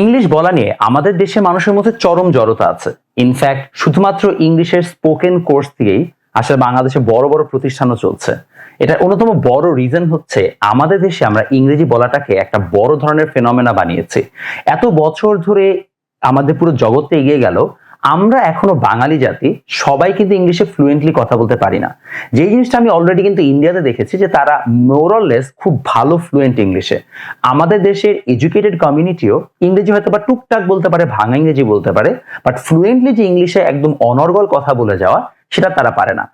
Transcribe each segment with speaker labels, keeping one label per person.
Speaker 1: English বলা নিয়ে আমাদের দেশে মানুষের মধ্যে চরম জড়তা আছে। ইনফ্যাক্ট শুধুমাত্র ইংলিশের স্পোকেন কোর্স দিয়েই আসলে বাংলাদেশে বড় বড় প্রতিষ্ঠানও চলছে। এটা অন্যতম বড় রিজন হচ্ছে, আমাদের দেশে আমরা ইংরেজি বলাটাকে একটা বড় ধরনের ফেনমেনা বানিয়েছি। এত বছর ধরে আমাদের পুরো জগতে এগিয়ে গেল আমরা এখনও বাঙালি জাতি, সবাই কিন্তু ইংলিশে ফ্লুয়েন্টলি কথা বলতে পারি না। যেই জিনিসটা আমি অলরেডি কিন্তু ইন্ডিয়াতে দেখেছি যে তারা মোরলেস খুব ভালো ফ্লুয়েন্ট ইংলিশে আমাদের দেশের এডুকেটেড কমিউনিটিও ইংরেজি হয়তো বা টুকটাক বলতে পারে, ভাঙা ইংরেজি বলতে পারে বাট ফ্লুয়েন্টলি যে ইংলিশে একদম অনর্গল কথা বলে যাওয়া, সেটা তারা পারে না।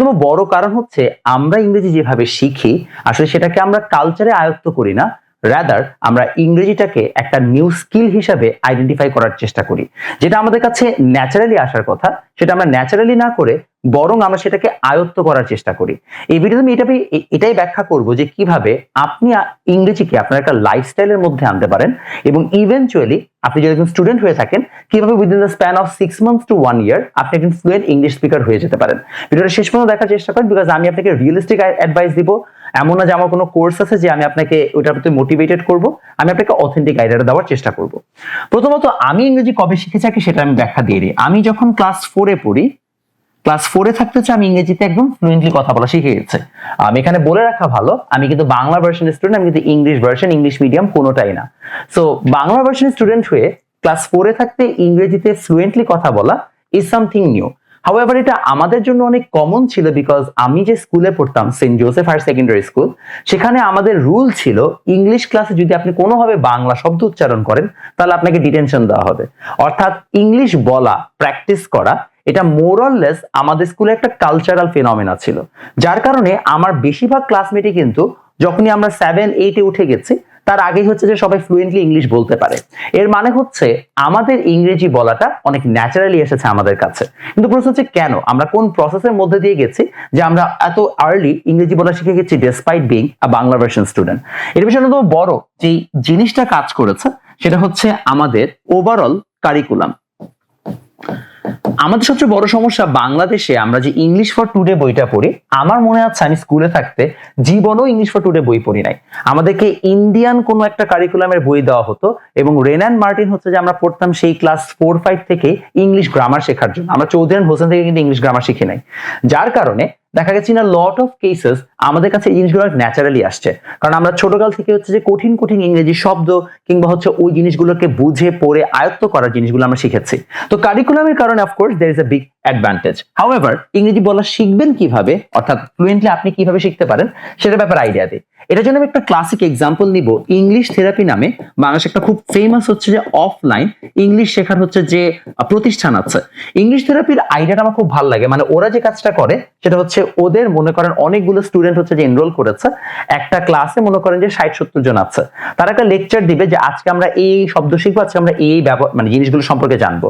Speaker 1: তোমার বড় কারণ হচ্ছে আমরা ইংরেজি যেভাবে শিখি, আসলে সেটাকে আমরা কালচারে আয়ত্ত করি না রাদার আমরা ইংরেজিটাকে একটা নিউ স্কিল হিসাবে আইডেন্টিফাই করার চেষ্টা করি। যেটা আমাদের কাছে ন্যাচারালি আসার কথা, সেটা আমরা ন্যাচারালি না করে বরং আমরা সেটাকে আয়ত্ত করার চেষ্টা করি। এই ভিডিওতে আমি এটা এটাই ব্যাখ্যা করব যে কীভাবে আপনি ইংরেজিকে আপনার একটা লাইফস্টাইলের মধ্যে আনতে পারেন এবং ইভেনচুয়ালি আপনি যদি একজন স্টুডেন্ট হয়ে থাকেন, কীভাবে within the span of six months to one year আপনি একজন ফ্লুয়েন্ট ইংলিশ স্পিকার হয়ে যেতে পারেন। ভিডিওটা শেষ পর্যন্ত দেখার চেষ্টা করেন বিকজ আমি আপনাকে রিয়েলিস্টিক অ্যাডভাইস দিব। এমন না যে আমার কোনো কোর্স আছে যে আমি আপনাকে ওইটার প্রতি মোটিভেটেড করব, আমি আপনাকে অথেন্টিক আইডিয়াটা দেওয়ার চেষ্টা করব। প্রথমত, আমি ইংরেজি কবে শিখেছি আগে সেটা আমি ব্যাখ্যা দিয়ে দিই। আমি যখন ক্লাস ফোরে পড়ি ক্লাস ফোরে থাকতে হচ্ছে আমি ইংরেজিতে একদম ফ্লুয়েন্টলি কথা বলা শিখে গেছে। আমি এখানে বলে রাখা ভালো, আমি কিন্তু বাংলা ভার্সনের স্টুডেন্ট আমি কিন্তু ইংলিশ ভার্সন ইংলিশ মিডিয়াম কোনোটাই না। সো বাংলা ভার্সনের স্টুডেন্ট হয়ে ক্লাস ফোরে থাকতে ইংরেজিতে ফ্লুয়েন্টলি কথা বলা ইজ সামথিং নিউ হাউএভার এটা আমাদের জন্য অনেক কমন ছিল বিকজ আমি যে স্কুলে পড়তাম saint Joseph higher secondary school সেখানে আমাদের রুল ছিল ইংলিশ ক্লাসে যদি আপনি কোনোভাবে বাংলা শব্দ উচ্চারণ করেন, তাহলে আপনাকে ডিটেনশন দেওয়া হবে। অর্থাৎ ইংলিশ বলা প্র্যাকটিস করা, এটা মোরললেস আমাদের স্কুলে একটা কালচারাল ফেনমেনা ছিল। যার কারণে আমার বেশিরভাগ ক্লাসমেটই কিন্তু যখনই আমরা সেভেন এইটে উঠে গেছি তার আগেই হচ্ছে যে সবাই ফ্লুয়েন্টলি ইংলিশ বলতে পারে। এর মানে হচ্ছে আমাদের ইংরেজি বলাটা অনেক ন্যাচারালি এসেছে আমাদের কাছে। কিন্তু প্রশ্ন হচ্ছে কেন? আমরা কোন প্রসেসের মধ্যে দিয়ে গেছি যে আমরা এত আর্লি ইংরেজি বলা শিখে গেছি despite being a Bangla version student এর বিষয়ে অন্যতম বড় যেই জিনিসটা কাজ করেছে, সেটা হচ্ছে আমাদের ওভারঅল কারিকুলাম আমাদের সবচেয়ে বড় সমস্যা বাংলাদেশে আমরা যে ইংলিশ ফর টুডে বইটা পড়ি, আমার মনে আছে আমি স্কুলে থাকতে জীবনও ইংলিশ ফর টুডে বই পড়ি নাই। আমাদেরকে ইন্ডিয়ান কোনো একটা কারিকুলামের বই দেওয়া হতো এবং রেন অ্যান্ড মার্টিন হচ্ছে যে আমরা পড়তাম সেই ক্লাস ফোর ফাইভ থেকে ইংলিশ গ্রামার শেখার জন্য। আমরা চৌধুরী হোসেন থেকে কিন্তু ইংলিশ গ্রামার শিখি নাই। যার কারণে দেখা গেছে না লট অফ কেসেস আমাদের কাছে এই জিনিসগুলো ন্যাচারালি আসছে। কারণ আমরা ছোটকাল থেকে হচ্ছে যে কঠিন কঠিন ইংরেজি শব্দ কিংবা হচ্ছে ওই জিনিসগুলোকে বুঝে, পড়ে আয়ত্ত করার জিনিসগুলো আমরা শিখেছি। তো কারিকুলামের কারণে of course there is a big advantage however ইংরেজি বলা শিখবেন কীভাবে, অর্থাৎ ফ্লুয়েন্টলি আপনি কীভাবে শিখতে পারেন, সেটার ব্যাপারে আইডিয়া দিই। এটার জন্য আমি একটা ক্লাসিক এক্সাম্পল নিব ইংলিশ থেরাপি নামে। বাংলাদেশে একটা খুব ফেমাস হচ্ছে যে অফলাইন ইংলিশ শেখার হচ্ছে যে প্রতিষ্ঠান আছে। ইংলিশ থেরাপির আইডিয়াটা আমার খুব ভালো লাগে। মানে ওরা যে কাজটা করে, সেটা হচ্ছে ওদের মনে করেন অনেকগুলো স্টুডেন্ট হচ্ছে যে এনরোল করেছে। একটা ক্লাসে মনে করেন যে ষাট সত্তর জন আছে। তারা একটা লেকচার দিবে যে আজকে আমরা এই শব্দ শিখব, আজকে আমরা এই মানে জিনিসগুলো সম্পর্কে জানব।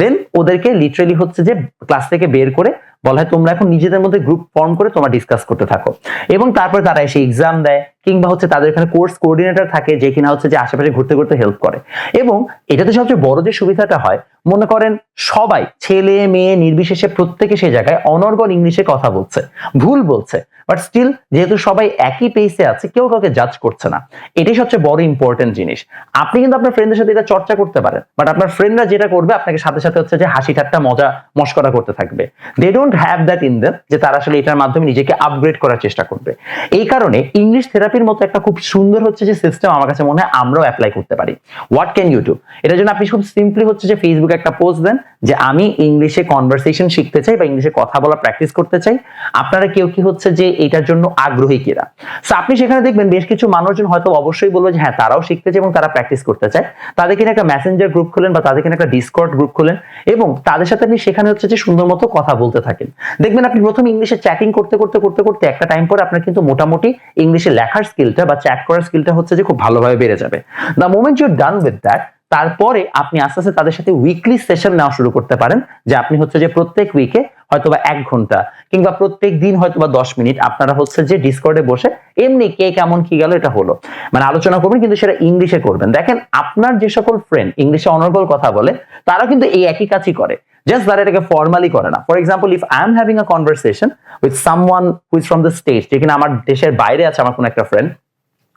Speaker 1: দেন ওদেরকে লিটারেলি হচ্ছে যে ক্লাস থেকে বের করে বলা, হয়, তোমরা এখন নিজেদের মধ্যে গ্রুপ ফর্ম করে তোমরা ডিসকাস করতে থাকো। এবং তারপরে তারা এসে এক্সাম দেয়। কিংবা হচ্ছে তাদের এখানে কোর্স কোঅর্ডিনেটর থাকে যে কিনা হচ্ছে যে আশেপাশে ঘুরতে ঘুরতে হেল্প করে। এবং এটাতে সবচেয়ে বড় যে সুবিধাটা হয়, মনে করেন সবাই, ছেলে, মেয়ে, নির্বিশেষে প্রত্যেকে সেই জায়গায় অনর্গল ইংলিশে কথা বলছে, ভুল বলছে। বাট স্টিল যেহেতু সবাই একই পেসে আছে, কেউ কাউকে জাজ করছে না। এটাই সবচেয়ে বড় ইম্পর্টেন্ট জিনিস। আপনি কিন্তু আপনার ফ্রেন্ডের সাথে এটা চর্চা করতে পারেন বাট আপনার ফ্রেন্ডরা যেটা করবে, আপনাকে সাথে সাথে হচ্ছে যে হাসি ঠাট্টা, মজা, মস্করা করতে থাকবে। They don't have that in them যে তারা আসলে এটার মাধ্যমে নিজেকে আপগ্রেড করার চেষ্টা করবে। এই কারণে ইংলিশ থেরাপির মতো একটা খুব সুন্দর হচ্ছে যে সিস্টেম আমার কাছে মনে হয় আমরাও অ্যাপ্লাই করতে পারি। হোয়াট ক্যান ইউ ডু এটার জন্য আপনি খুব সিম্পলি হচ্ছে যে ফেসবুকে একটা পোস্ট দেন যে আমি ইংলিশে কনভারসেশন শিখতে চাই বা ইংলিশে কথা বলা প্র্যাকটিস করতে চাই। আপনারা কেউ কি হচ্ছে যে এটার জন্য আগ্রহী কিনা? সো আপনি সেখানে দেখবেন বেশ কিছু মানুষজন হয়তো অবশ্যই বলবে যে হ্যাঁ তারাও শিখতে চায় এবং তারা প্র্যাকটিস করতে চায়। তাদের কিনা একটা মেসেঞ্জার গ্রুপ খুলেন বা তাদের কিনা একটা ডিসকর্ড গ্রুপ খুলেন এবং তাদের সাথে আপনি সেখানে হচ্ছে যে সুন্দর মতো কথা বলতে থাকেন। দেখবেন আপনি প্রথম ইংলিশে চ্যাটিং করতে করতে করতে করতে একটা টাইম পরে আপনার কিন্তু মোটামুটি ইংলিশে লেখার স্কিলটা বা চ্যাট করার স্কিলটা হচ্ছে যে খুব ভালোভাবে বেড়ে যাবে। The moment you're done with that তারপরে আপনি আস্তে আস্তে তাদের সাথে উইকলি সেশন নেওয়া শুরু করতে পারেন, যে আপনি হচ্ছে যে প্রত্যেক উইকে হয়তোবা এক ঘণ্টা কিংবা প্রত্যেক দিন হয়তোবা দশ মিনিট আপনারা হচ্ছে যে ডিসকর্ডে বসে এমনি কে কেমন কি গেল এটা হলো। মানে আলোচনা করবেন, কিন্তু সেটা ইংলিশে করবেন। দেখেন, আপনার যে সকল ফ্রেন্ড ইংলিশে অনর্গল কথা বলে, তারা কিন্তু এই একই কাজই করে। জাস্ট তারা এটাকে ফর্মালি করে না। For example if I am having a conversation with someone who's from the state যেখানে আমার দেশের বাইরে আছে আমার কোনো একটা ফ্রেন্ড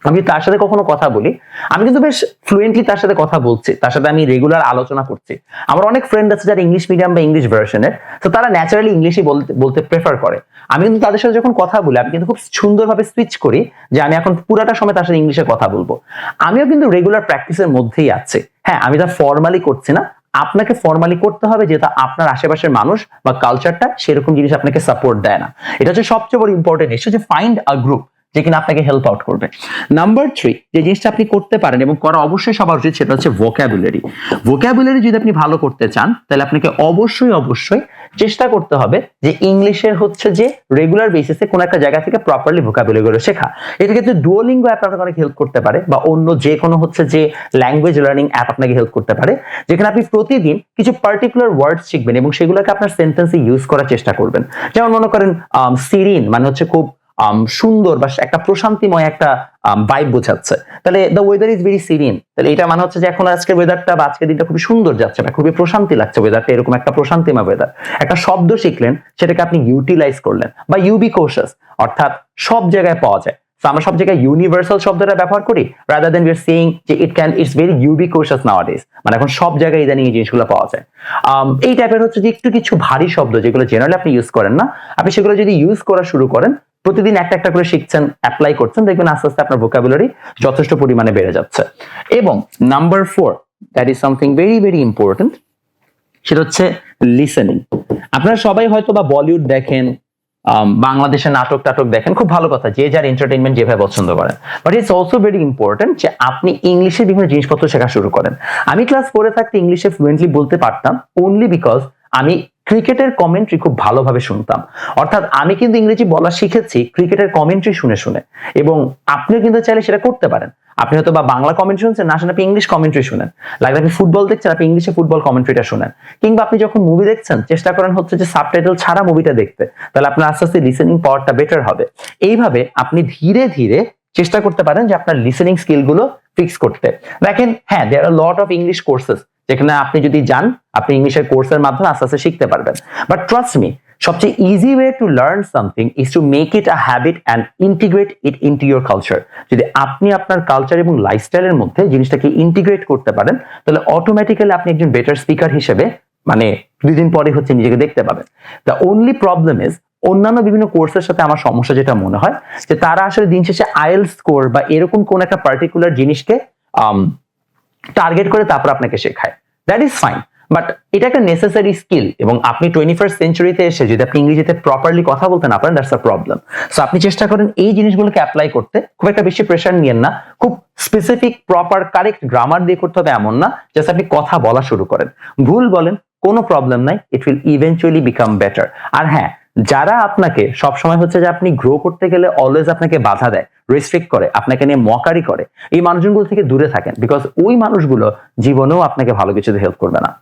Speaker 1: আমি তার সাথে কখনো কথা বলি, আমি কিন্তু বেশ ফ্লুয়েন্টলি তার সাথে কথা বলছি, তার সাথে আমি রেগুলার আলোচনা করছি। আমার অনেক ফ্রেন্ড আছে যারা ইংলিশ মিডিয়াম বা ইংলিশ ভার্সনের তো তারা ন্যাচারালি ইংলিশই বলতে বলতে প্রেফার করে। আমি কিন্তু তাদের সাথে যখন কথা বলি, আমি কিন্তু খুব সুন্দরভাবে সুইচ করি যে আমি এখন পুরাটা সময় তার সাথে ইংলিশে কথা বলব। আমিও কিন্তু রেগুলার প্র্যাকটিসের মধ্যেই আছি। হ্যাঁ আমি তা ফর্মালি করছি না আপনাকে ফর্মালি করতে হবে যেটা আপনার আশেপাশের মানুষ বা কালচারটা সেরকম জিনিস আপনাকে সাপোর্ট দেয় না। এটা হচ্ছে সবচেয়ে বড় ইম্পর্টেন্ট ইস্যু যে ফাইন্ড আ গ্রুপ যে কিনা আপনাকে হেল্প আউট করবে। নাম্বার থ্রি যে জিনিসটা আপনি করতে পারেন এবং করা অবশ্যই সবার উচিত সেটা হচ্ছে ভোক্যাবুলারি ভোক্যাবুলারি যদি আপনি ভালো করতে চান, তাহলে আপনাকে অবশ্যই অবশ্যই চেষ্টা করতে হবে যে ইংলিশের হচ্ছে যে রেগুলার বেসিসে কোন একটা জায়গা থেকে প্রপারলি ভোকাবুলারি শেখা। এর ক্ষেত্রে ডুয়োলিঙ্গো অ্যাপ আপনাকে অনেক হেল্প করতে পারে বা অন্য যে কোনো হচ্ছে যে ল্যাঙ্গুয়েজ লার্নিং অ্যাপ আপনাকে হেল্প করতে পারে, যেখানে আপনি প্রতিদিন কিছু পার্টিকুলার ওয়ার্ড শিখবেন এবং সেগুলোকে আপনার সেন্টেন্সে ইউজ করার চেষ্টা করবেন। যেমন মনে করেন সিরিন মানে হচ্ছে খুব সুন্দর বা একটা প্রশান্তিময় একটা ভাইব বোঝাচ্ছে। তাহলে the weather is very serene তাহলে এটা মানে হচ্ছে যে এখন আজকের ওয়েদারটা বা আজকের দিনটা খুবই সুন্দর যাচ্ছে বা খুবই প্রশান্তি লাগছে ওয়েদারটা এরকম একটা প্রশান্তিময় ওয়েদার একটা শব্দ শিখলেন, সেটাকে আপনি ইউটিলাইজ করলেন, বা ইউবি কোর্সেস অর্থাৎ সব জায়গায় পাওয়া যায়। আমরা সব জায়গায় ইউনিভার্সাল শব্দটা ব্যবহার করি রাদার দেন উইয়ার সেইং যে ইট ক্যান ইটস ভেরি ইউবি কোর্সেস নাওয়াডেজ মানে এখন সব জায়গায় ইদানিং এই জিনিসগুলো পাওয়া যায়। এই টাইপের হচ্ছে যে একটু কিছু ভারী শব্দ যেগুলো জেনারেলি আপনি ইউজ করেন না, আপনি সেগুলো যদি ইউজ করা শুরু করেন প্রতিদিন একটা একটা করে শিখছেন অ্যাপ্লাই করছেন, দেখবেন আস্তে আস্তে আপনার ভোকাবুলারি যথেষ্ট পরিমাণে বেড়ে যাচ্ছে। এবং number four that is something very very important সেটা হচ্ছে লিসেনিং আপনারা সবাই হয়তো বা বলিউড দেখেন বাংলাদেশের নাটক টাটক দেখেন, খুব ভালো কথা, যে যার এন্টারটেনমেন্ট যেভাবে পছন্দ করেন। But it's also very important যে আপনি ইংলিশে বিভিন্ন জিনিসপত্র শেখা শুরু করেন। আমি ক্লাস ফোরে থাকতে ইংলিশে ফ্লুয়েন্টলি বলতে পারতাম অনলি বিকজ আমি ক্রিকেটের কমেন্ট্রি খুব ভালোভাবে শুনতাম। অর্থাৎ আমি কিন্তু ইংরেজি বলা শিখেছি, ক্রিকেটের কমেন্ট্রি শুনে শুনে। এবং আপনিও কিন্তু চাইলে সেটা করতে পারেন। আপনি হয়তো বা বাংলা কমেন্ট্রি শুনছেন, না শুনে আপনি ইংলিশ কমেন্ট্রি শুনেন। লাগলে আপনি ফুটবল দেখছেন, আপনি ইংলিশে ফুটবল কমেন্ট্রিটা শুনেন। কিংবা আপনি যখন মুভি দেখছেন, চেষ্টা করেন হচ্ছে যে সাবটাইটেল ছাড়া মুভিটা দেখতে। তাহলে আপনার আস্তে আস্তে লিসেনিং পাওয়ারটা বেটার হবে। এইভাবে আপনি ধীরে ধীরে চেষ্টা করতে পারেন যে আপনার লিসেনিং স্কিলগুলো ফিক্স করতে। দেখেন হ্যাঁ there are lot of English courses যেখানে আপনি যদি যান, আপনি ইংলিশের কোর্সের মাধ্যমে আস্তে আস্তে শিখতে পারবেন। বাট ট্রাস্ট মি সবচেয়ে easy way to learn something is to make it a habit and integrate it into your culture যদি আপনি আপনার কালচার এবং লাইফস্টাইলের মধ্যে জিনিসটাকে ইন্টিগ্রেট করতে পারেন, তাহলে অটোমেটিক্যালি আপনি একজন বেটার স্পিকার হিসেবে মানে দুদিন পরে হচ্ছে নিজেকে দেখতে পাবেন। দ্য অনলি প্রবলেম ইজ অন্যান্য বিভিন্ন কোর্সের সাথে আমার সমস্যা যেটা মনে হয়, যে তারা আসলে দিন শেষে আইএল স্কোর বা এরকম কোন একটা পার্টিকুলার জিনিসকে টার্গেট করে তারপর আপনাকে শেখায়। দ্যাট ইজ ফাইন বাট এটা একটা নেসেসারি স্কিল এবং আপনি টোয়েন্টি ফার্স্ট সেঞ্চুরিতে এসে যদি আপনি ইংরেজিতে প্রপারলি কথা বলতে না পারেন দ্যাটস আ প্রবলেম সো আপনি চেষ্টা করেন এই জিনিসগুলোকে অ্যাপ্লাই করতে। খুব একটা বেশি প্রেশার নিয়েন না। খুব স্পেসিফিক প্রপার কারেক্ট গ্রামার দিয়ে করতে হবে এমন না। জাস্ট আপনি কথা বলা শুরু করেন। ভুল বলেন, কোনো প্রবলেম নাই। It will eventually become better আর হ্যাঁ যারা আপনাকে সবসময় হচ্ছে যে আপনি গ্রো করতে গেলে অলওয়েজ আপনাকে বাধা দেয় রেস্ট্রিক্ট করে, আপনাকে নিয়ে মকারি করে, এই মানুষগুলো থেকে দূরে থাকেন বিকজ ওই মানুষগুলো জীবনেও আপনাকে ভালো কিছুতে হেল্প করবে না।